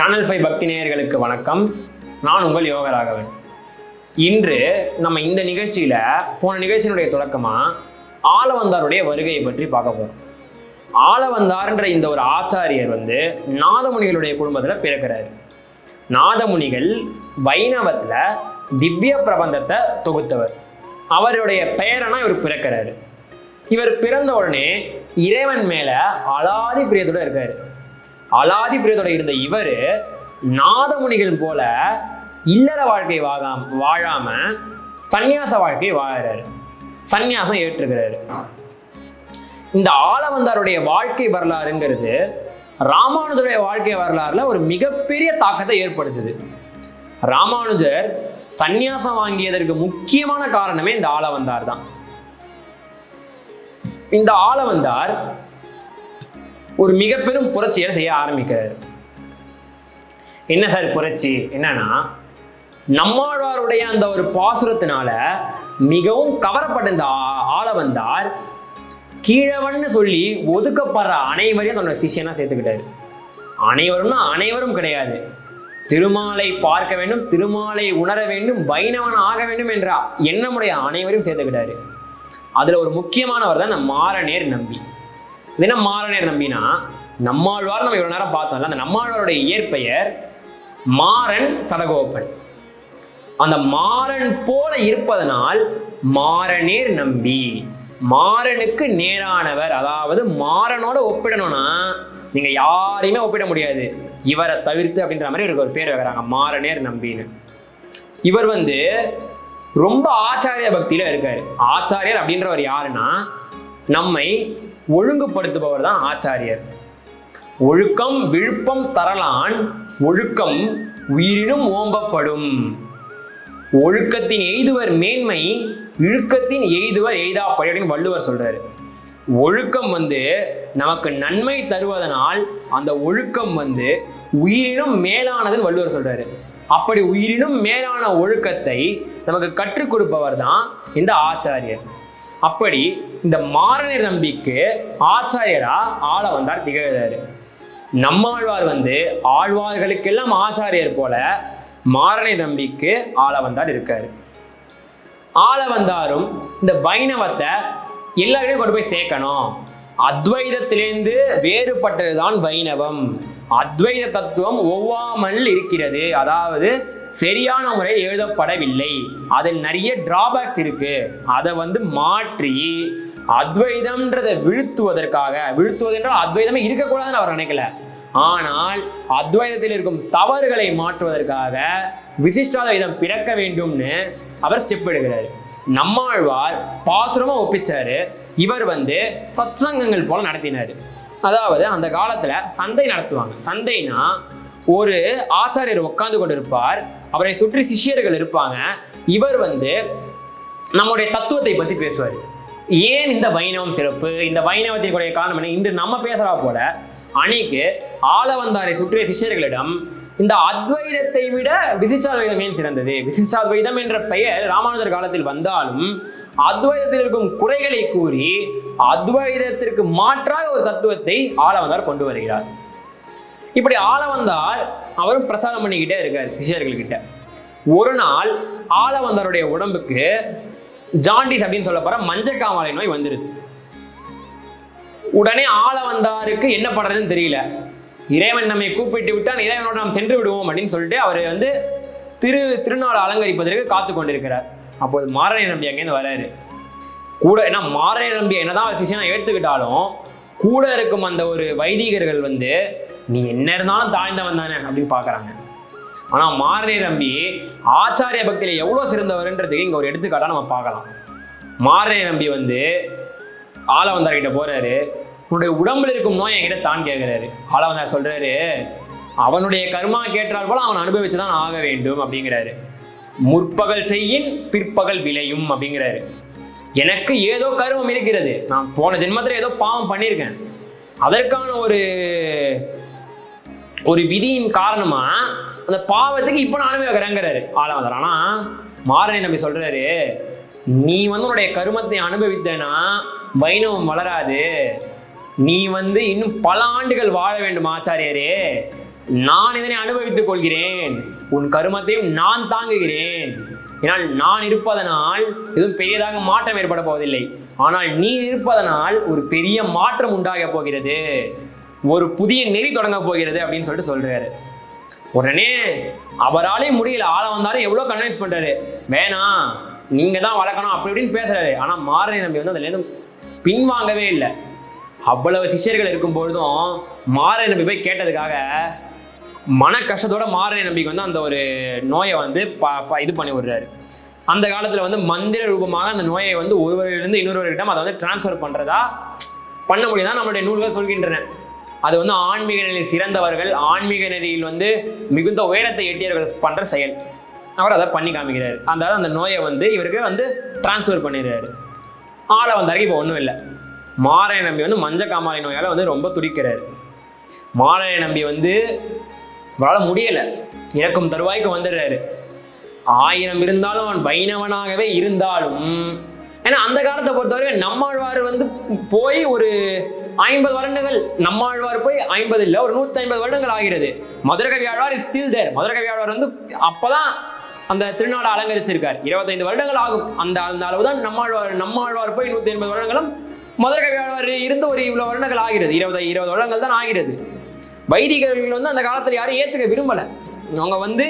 Channel five பக்தி நேயர்களுக்கு வணக்கம். நான் உங்கள் யோகராகவன். இன்று நம்ம இந்த நிகழ்ச்சியில் போன நிகழ்ச்சியினுடைய தொடக்கமாக ஆளவந்தாருடைய வருகையை பற்றி பார்க்க போகிறோம் ஆளவந்தார்ன்ற இந்த ஒரு ஆச்சாரியர் வந்து நாதமுனிகளுடைய குடும்பத்தில் பிறக்கிறாரு. நாதமுனிகள் வைணவத்தில் திவ்ய பிரபந்தத்தை தொகுத்தவர். அவருடைய பெயரனா இவர் பிறக்கிறாரு. இவர் பிறந்த உடனே இறைவன் மேலே அலாதி பிரியத்தோடு இருக்காரு. அலாதி பிரியத்தோட இருந்த இவர் நாதமுனிகள் போல இல்லற வாழ்க்கை வாகாம வாழாம சந்நியாச வாழ்க்கையை வாழறாரு. சந்நியாசம் ஏற்றுக்கிறாரு. இந்த ஆளவந்தாருடைய வாழ்க்கை வரலாறுங்கிறது ராமானுஜருடைய வாழ்க்கை வரலாறுல ஒரு மிகப்பெரிய தாக்கத்தை ஏற்படுத்துது. ராமானுஜர் சந்நியாசம் வாங்கியதற்கு முக்கியமான காரணமே இந்த ஆளவந்தார் தான். இந்த ஆளவந்தார் ஒரு மிக பெரும் புரட்சியை செய்ய ஆரம்பிக்கிறார். என்ன சார் புரட்சி? என்னன்னா நம்மாழ்வாருடைய அந்த ஒரு பாசுரத்தினால மிகவும் கவரப்பட்ட இந்த ஆ- ஆளவந்தார் கீழவன்னு சொல்லி ஒதுக்கப்படுற அனைவரையும் தன்னோட சிஷியனா சேர்த்துக்கிட்டாரு. அனைவரும்னா அனைவரும் கிடையாது. திருமாலை பார்க்க வேண்டும் திருமாலை உணர வேண்டும் வைணவன் ஆக வேண்டும் என்ற எண்ணமுடைய அனைவரையும் சேர்த்துக்கிட்டாரு. அதுல ஒரு முக்கியமானவர் தான் நம்ம மாறநேர் நம்பி. என்ன மாறநேர் நம்பினா நம்மாழ்வார் நம்ம இவ்வளவு நேரம் பார்த்தோம்ல அந்த நம்மாழ்வாருடைய இயற்பெயர் மாறன் சடகோபன் அந்த மாறன் போல இருப்பதனால் மாறனேர் நம்பி. மாறனுக்கு நேரானவர் அதாவது மாறனோட ஒப்பிடணும்னா நீங்க யாரையுமே ஒப்பிட முடியாது. இவரை தவிர்த்து அப்படின்ற மாதிரி இவருக்கு ஒரு பேர் வைக்கிறாங்க மாறனேர் நம்பின்னு. இவர் வந்து ரொம்ப ஆச்சாரிய பக்தியில இருக்காரு. ஆச்சாரியர் அப்படின்றவர் யாருன்னா நம்மை ஒழுங்குபடுத்துபவர் தான் ஆச்சாரியர். ஒழுக்கம் விழுப்பம் தரலான் ஒழுக்கம் உயிரினும் ஓம்பப்படும். ஒழுக்கத்தின் எய்துவர் மேன்மை இழுக்கத்தின் எய்துவர் எய்தா அப்படின்னு வள்ளுவர் சொல்றாரு. ஒழுக்கம் வந்து நமக்கு நன்மை தருவதனால் அந்த ஒழுக்கம் வந்து உயிரினும் மேலானதுன்னு வள்ளுவர் சொல்றாரு. அப்படி உயிரினும் மேலான ஒழுக்கத்தை நமக்கு கற்றுக் கொடுப்பவர் தான் இந்த ஆச்சாரியர். அப்படி இந்த மாறனர் நம்பிக்கு ஆச்சாரியரா ஆள வந்தார் திகழ்கிறாரு நம்மாழ்வார் வந்து ஆழ்வார்களுக்கெல்லாம் ஆச்சாரியர் போல மாரணி நம்பிக்கு ஆள வந்தார் இருக்காரு. ஆள வந்தாரும் இந்த வைணவத்தை எல்லாருமே கொண்டு போய் சேர்க்கணும். அத்வைதத்திலிருந்து வேறுபட்டதுதான் வைணவம். அத்வைத தத்துவம் ஒவ்வாமல் இருக்கிறது. அதாவது சரியான முறையில் எழுதப்படவில்லை. அதில் நிறைய டிராபேக்ஸ் இருக்கு. அதை வந்து மாற்றி அத்வைதம்ன்றதை வீழ்த்துவதற்காக வீழ்த்துவது என்றால் அத்வைதமே இருக்கக்கூடாதுன்னு அவர் நினைக்கல. ஆனால் அத்வைதத்தில் இருக்கும் தவறுகளை மாற்றுவதற்காக விசிஷ்டாத்வைதம் பிறக்க வேண்டும்னு அவர் ஸ்டெப் எடுக்கிறார். நம்மாழ்வார் பாசுரமா ஒப்பிச்சாரு. இவர் வந்து சத்சங்கங்கள் போல நடத்தினாரு. அதாவது அந்த காலத்துல சந்தை நடத்துவாங்க. சந்தைனா ஒரு ஆச்சாரியர் உட்கார்ந்து கொண்டிருப்பார். அவரை சுற்றி சிஷ்யர்கள் இருப்பாங்க. இவர் வந்து நம்முடைய தத்துவத்தை பத்தி பேசுவார். ஏன் இந்த வைணவம் சிறப்பு? இந்த வைணவத்திற்குரிய காரணம் என்ன? இன்று நம்ம பேசுறா போல அணிக்கு ஆளவந்தாரை சுற்றிய சிஷ்யர்களிடம் இந்த அத்வைதத்தை விட விசிஷ்டாத்வைதம் ஏன் சிறந்தது? விசிஷ்டாத்வைதம் என்ற பெயர் ராமானுஜர் காலத்தில் வந்தாலும் அத்வைதத்தில் இருக்கும் குறைகளை கூறி அத்வைதத்திற்கு மாற்றாக ஒரு தத்துவத்தை ஆளவந்தார் கொண்டு வருகிறார். இப்படி ஆளவந்தார் அவரும் பிரச்சாரம் பண்ணிக்கிட்டே இருக்கார் சிஷியர்கள்கிட்ட. ஒரு நாள் ஆளவந்தாருடைய உடம்புக்கு ஜாண்டிஸ் அப்படின்னு சொல்லப்படுற மஞ்சக்காமலை நோய் வந்துருது. உடனே ஆளவந்தாருக்கு என்ன பண்றதுன்னு தெரியல. இறைவன் நம்மை கூப்பிட்டு விட்டால் இறைவனோட நாம் சென்று விடுவோம் அப்படின்னு சொல்லிட்டு அவர் வந்து திரு திருநாள் அலங்கரிப்பதற்கு காத்து கொண்டிருக்கிறார். அப்போது மாரணை நம்பி அங்கேருந்து வராரு. கூட ஏன்னா மாரணை நம்பி என்னதான் அவர் ஏற்றுக்கிட்டாலும் கூட இருக்கும் அந்த ஒரு வைதிகர்கள் வந்து நீ என்ன இருந்தாலும் தாழ்ந்தவன் தானே அப்படின்னு பார்க்குறாங்க. ஆனா மாரணை நம்பி ஆச்சாரிய பக்தியில் எவ்வளவு சிறந்தவர்ன்றதுக்கு இங்க ஒரு எடுத்துக்காட்டாக நம்ம பார்க்கலாம். மாரணை நம்பி வந்து ஆளவந்தார்கிட்ட போறாரு. உன்னுடைய உடம்புல இருக்கும் நோய் என்கிட்ட தான் கேட்கிறாரு ஆலவந்தார் சொல்றாரு அவனுடைய கர்மா கேட்டால் போல அவன் அனுபவிச்சுதான் ஆக வேண்டும் அப்படிங்கிறாரு. முற்பகல் செய்யின் பிற்பகல் விளையும் அப்படிங்கிறாரு. எனக்கு ஏதோ கருமம் இருக்கிறது. நான் போன ஜென்மத்துல ஏதோ பாவம் பண்ணியிருக்கேன். அதற்கான ஒரு ஒரு விதியின் காரணமா அந்த பாவத்துக்கு இப்போ நான் வைக்கிறேங்கிறாரு. ஆளாவதார். ஆனா மாறனை நம்பி சொல்றாரு நீ வந்து உன்னுடைய கருமத்தை அனுபவித்தேன்னா வைணவம் வளராது. நீ வந்து இன்னும் பல ஆண்டுகள் வாழ வேண்டும் ஆச்சாரியரே. நான் இதனை அனுபவித்துக் கொள்கிறேன். உன் கருமத்தையும் நான் தாங்குகிறேன். ஏனால் நான் இருப்பதனால் எதுவும் பெரியதாக மாற்றம் ஏற்பட போவதில்லை. ஆனால் நீ இருப்பதனால் ஒரு பெரிய மாற்றம் உண்டாக போகிறது. ஒரு புதிய நெறி தொடங்க போகிறது அப்படின்னு சொல்லிட்டு சொல்றாரு. உடனே அவராலே முடியல. ஆள வந்தாலும் எவ்வளோ கன்வின்ஸ் பண்றாரு? வேணாம் நீங்க தான் வளர்க்கணும் அப்படி இப்படின்னு பேசுறாரு. ஆனா மாரணி நம்பி வந்து அதுல இருந்து பின்வாங்கவே இல்லை. அவ்வளவு சிஷ்யர்கள் இருக்கும் பொழுதும் மாரணி நம்பி போய் கேட்டதுக்காக மன கஷ்டத்தோட மாரணி நம்பிக்கை வந்து அந்த ஒரு நோயை வந்து ப- ப- இது பண்ணி விடுறாரு. அந்த காலத்துல வந்து மந்திர ரூபமாக அந்த நோயை வந்து ஒருவரிலிருந்து இன்னொருவரிடம் அதை வந்து டிரான்ஸ்ஃபர் பண்றதா பண்ண முடியுதா? நம்மளுடைய நூல்கள் சொல்கின்றன. அது வந்து ஆன்மீக நிலையில் சிறந்தவர்கள் ஆன்மீக நெறியில் வந்து மிகுந்த உயரத்தை எட்டியவர்கள் பண்ற செயல். அவர் அதை பண்ணி காமிக்கிறாரு. அந்த அந்த நோயை வந்து இவருக்கு வந்து டிரான்ஸ்ஃபர் பண்ணிடுறாரு. ஆளை வந்தாருக்கு இப்போ ஒன்றும் இல்லை. மாரைய நம்பி வந்து மஞ்ச காமாலை நோயால் வந்து ரொம்ப துடிக்கிறாரு. மாரைய நம்பி வந்து அவரால் முடியலை. இறக்கும் தருவாய்க்கு வந்துடுறாரு. ஆயிரம் இருந்தாலும் அவன் வைணவனாகவே இருந்தாலும் ஏன்னா அந்த காலத்தை பொறுத்தவரை நம்மாழ்வார் வந்து போய் ஒரு ஐம்பது வருடங்கள் நம்மாழ்வார் போய் ஐம்பது இல்லை ஒரு நூற்றி ஐம்பது வருடங்கள் ஆகிறது. Madhurakavi Alvar is still there Madhurakavi Alvar வந்து அப்போதான் அந்த திருநாடு அலங்கரிச்சிருக்கார். இருபத்தைந்து வருடங்கள் ஆகும். அந்த அந்த அளவு தான் நம்மாழ்வார் நம்மாழ்வார் போய் நூற்றி ஐம்பது வருடங்களும் மதுரகவி ஆழ்வார் இருந்து ஒரு இவ்வளோ வருடங்கள் ஆகிறது. இருபது இருபது வருடங்கள் தான் ஆகிறது. வைதிகர்கள் வந்து அந்த காலத்தில் யாரும் ஏற்றுக்க விரும்பல. அவங்க வந்து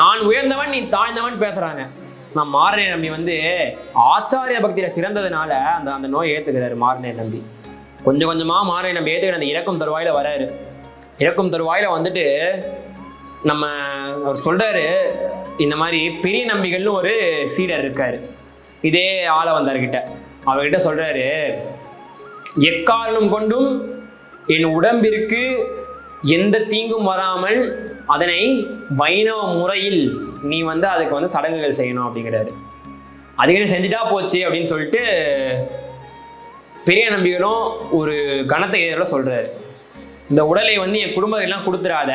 நான் உயர்ந்தவன் நீ தாழ்ந்தவன் பேசுகிறாங்க நான் மாறனை நம்பி வந்து ஆச்சாரிய பக்தியில சிறந்ததுனால அந்த அந்த நோய் ஏத்துக்கிறாரு மாறனை நம்பி கொஞ்சம் கொஞ்சமாக மாற நம்ம ஏற்றுக்கிற அந்த இறக்கும் தருவாயில வராரு. இறக்கும் தருவாயில வந்துட்டு நம்ம அவர் சொல்கிறாரு இந்த மாதிரி பெரிய நம்பிகள்னு ஒரு சீடர் இருக்கார். இதே ஆளை வந்தார்கிட்ட. அவர்கிட்ட சொல்கிறாரு எக்காரணம் கொண்டும் என் உடம்பிற்கு எந்த தீங்கும் வராமல் அதனை வைணவ முறையில் நீ வந்து அதுக்கு வந்து சடங்குகள் செய்யணும் அப்படிங்கிறாரு. அதுக்கு செஞ்சுட்டா போச்சு அப்படின்னு சொல்லிட்டு பெரிய நம்பிகளும் ஒரு கணத்தை எதிரில் சொல்கிறாரு இந்த உடலை வந்து என் குடும்பத்துக்கெல்லாம் கொடுத்துடாத.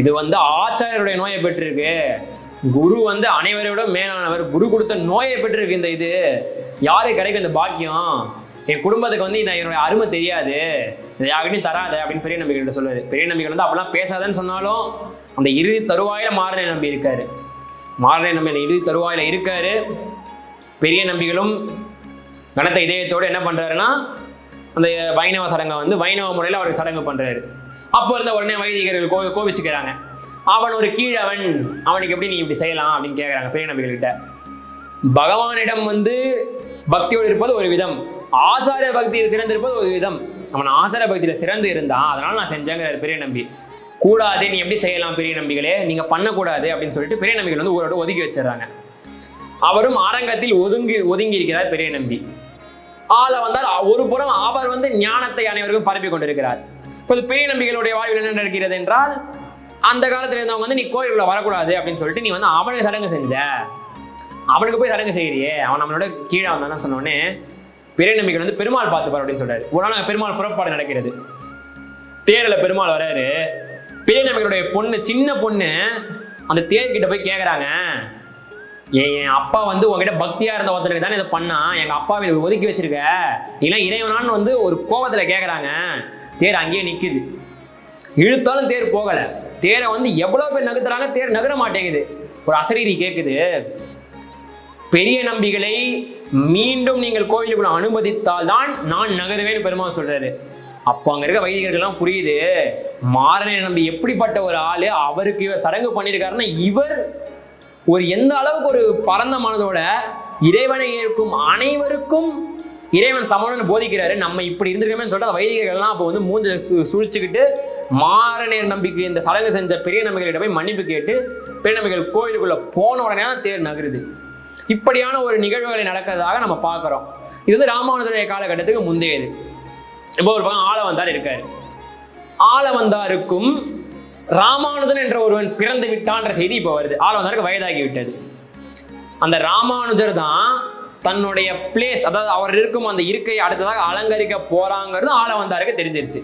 இது வந்து ஆச்சாரியருடைய நோயை பெற்றிருக்கு. குரு வந்து அனைவரை விட மேலானவர். குரு கொடுத்த நோயை பெற்றிருக்கு இந்த இது. யாருக்கு கிடைக்கும் இந்த பாக்கியம்? என் குடும்பத்துக்கு வந்து இந்த என்னுடைய அருமை தெரியாது. இதை யாருக்கிட்டையும் தராத அப்படின்னு பெரிய நம்பிக்கிட்ட சொல்லுவாரு பெரிய நம்பிக்கை வந்து அப்படிலாம் பேசாதன்னு சொன்னாலும் அந்த இறுதி தருவாயில மாறனை நம்பி இருக்காரு. மாறனை நம்பி அந்த இறுதி தருவாயில இருக்காரு. பெரிய நம்பிகளும் கனத்த இதயத்தோடு என்ன பண்ணுறாருன்னா அந்த வைணவ சடங்கை வந்து வைணவ முறையில் அவருக்கு சடங்கு பண்ணுறாரு அப்போ இருந்த உடனே வைதிகர்கள் கோ கோவிச்சுக்கிறாங்க அவன் ஒரு கீழவன். அவனுக்கு எப்படி நீ இப்படி செய்யலாம்? அப்படின்னு கேட்குறாங்க பெரிய நம்பிகள்கிட்ட பகவானிடம் வந்து பக்தியோடு இருப்பது ஒரு விதம். ஆச்சார பக்தியில் சிறந்திருப்பது ஒரு விதம். அவன் ஆச்சார பக்தியில் சிறந்து இருந்தான் அதனால நான் செஞ்சேங்கிறார் பெரிய நம்பி. கூடாது நீ எப்படி செய்யலாம் பெரிய நம்பிகளே? நீங்கள் பண்ணக்கூடாது. அப்படின்னு சொல்லிட்டு பெரிய நம்பிகள் வந்து ஊரோட ஒதுக்கி வச்சிடறாங்க. அவரும் அரங்கத்தில் ஒதுங்கி ஒதுங்கி இருக்கிறார் பெரிய நம்பி. ஆள வந்தால் ஒரு புறம் அவர் வந்து ஞானத்தை அனைவருக்கும் பரப்பி கொண்டிருக்கிறார். இப்போது பெரிய நம்பிகளுடைய வாழ்வில் என்ன நடக்கிறது என்றால் அந்த காலத்துல இருந்தவங்க வந்து நீ கோயிலுக்குள்ள வரக்கூடாது அப்படின்னு சொல்லிட்டு நீ வந்து அவனுக்கு சடங்கு செஞ்ச. அவனுக்கு போய் சடங்கு செய்யறியே அவன் நம்மளோட கீழே வந்தான்னு சொன்னோடனே பெரிய நம்பிக்கை வந்து பெருமாள் பார்த்துப்பார் அப்படின்னு சொல்றாரு. ஒரு நாள் பெருமாள் புறப்பாடு நடக்கிறது. தேரில் பெருமாள் வராரு. பெரிய நம்பிக்கையுடைய பொண்ணு சின்ன பொண்ணு அந்த தேர்கிட்ட போய் கேட்குறாங்க என் என் அப்பா வந்து உங்ககிட்ட பக்தியா இருந்த ஒருத்தருக்கு தானே இதை பண்ணா? எங்க அப்பாவை ஒதுக்கி வச்சிருக்க. இல்லை இறைவனான்னு வந்து ஒரு கோபத்துல கேட்கறாங்க தேர் அங்கேயே நிக்குது. இழுத்தாலும் தேர் போகல. தேரை வந்து எவ்வளவு பேர் நகர்த்துறாங்க தேர் நகர மாட்டேங்குது. ஒரு அசரீரி கேட்குது பெரிய நம்பிகளை மீண்டும் நீங்கள் கோயிலுக்குள்ள அனுமதித்தால் தான் நான் நகருவேன் பெருமாள் சொல்றாரு. அப்போ அங்க இருக்க வைதிகர்கள்லாம் புரியுது. மாறனை நம்பி எப்படிப்பட்ட ஒரு ஆளு? அவருக்கு இவர் சடங்கு பண்ணியிருக்காருன்னா இவர் ஒரு எந்த அளவுக்கு ஒரு பரந்த மனதோட இறைவனை ஏற்கும் அனைவருக்கும் இறைவன் சமணன்னு போதிக்கிறாரு. நம்ம இப்படி இருந்திருக்கமே சொல்லிட்டு அந்த வைதிகர்கள்லாம் அப்போ வந்து மூஞ்ச சு- சுழிச்சுக்கிட்டு மாறநேர் நம்பிக்கை இந்த சடங்கு செஞ்ச பெரிய நம்பிக்கைகிட்ட போய் மன்னிப்பு கேட்டு பெரிய நம்பிக்கைகள் கோயிலுக்குள்ள போன உடனே தான் தேர் நகருது. இப்படியான ஒரு நிகழ்வுகளை நடக்கிறதாக நம்ம பார்க்குறோம். இது வந்து ராமானுஜருடைய காலகட்டத்துக்கு முந்தையது. இப்போ ஒரு பக்கம் ஆளவந்தார் இருக்காரு. ஆளவந்தாருக்கும் ராமானுஜன் என்ற ஒருவன் பிறந்து விட்டான்ற செய்தி இப்போ வருது. ஆளவந்தாருக்கு வயதாகி விட்டது அந்த ராமானுஜர் தான் தன்னுடைய பிளேஸ் அதாவது அவர் இருக்கும் அந்த இருக்கையை அடுத்ததாக அலங்கரிக்க போறாங்கிறது ஆளவந்தாருக்கு தெரிஞ்சிருச்சு.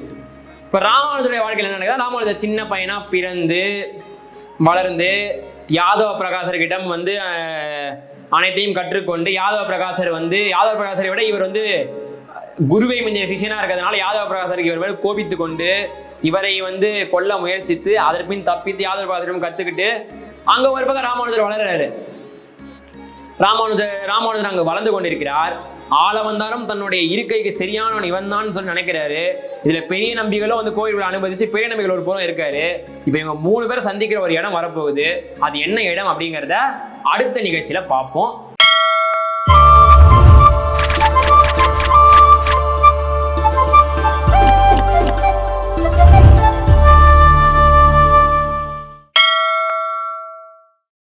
இப்போ ராமானுஜருடைய வாழ்க்கையில் என்ன நடக்குது ராமானுஜர் சின்ன பையனா பிறந்து வளர்ந்து யாதவ பிரகாசர்கிடம் வந்து அனைத்தையும் கற்றுக்கொண்டு யாதவ பிரகாசர் வந்து யாதவ பிரகாசரை விட இவர் வந்து குருவை மிஞ்சிய சிஷியனா இருக்கிறதுனால யாதவ பிரகாசருக்கு இவர் மேல கோபித்து கொண்டு இவரை வந்து கொல்ல முயற்சித்து அதற்பின் தப்பித்து யாதொரு பாத்திரம் கத்துக்கிட்டு அங்க ஒரு பக்கம் ராமானுஜர் வளர்றாரு. ராமானுஜர் ராமானுஜர் அங்கு வளர்ந்து கொண்டிருக்கிறார். ஆள தன்னுடைய இருக்கைக்கு சரியானவன் இவன் தான் சொல்லி நினைக்கிறாரு. இதுல பெரிய நம்பிகளும் வந்து கோயில்களை அனுமதிச்சு பெரிய நம்பிகள் ஒரு புறம் இருக்காரு. இப்ப இவங்க மூணு பேரை சந்திக்கிற ஒரு இடம் வரப்போகுது. அது என்ன இடம் அப்படிங்கிறத அடுத்த நிகழ்ச்சியில பார்ப்போம்.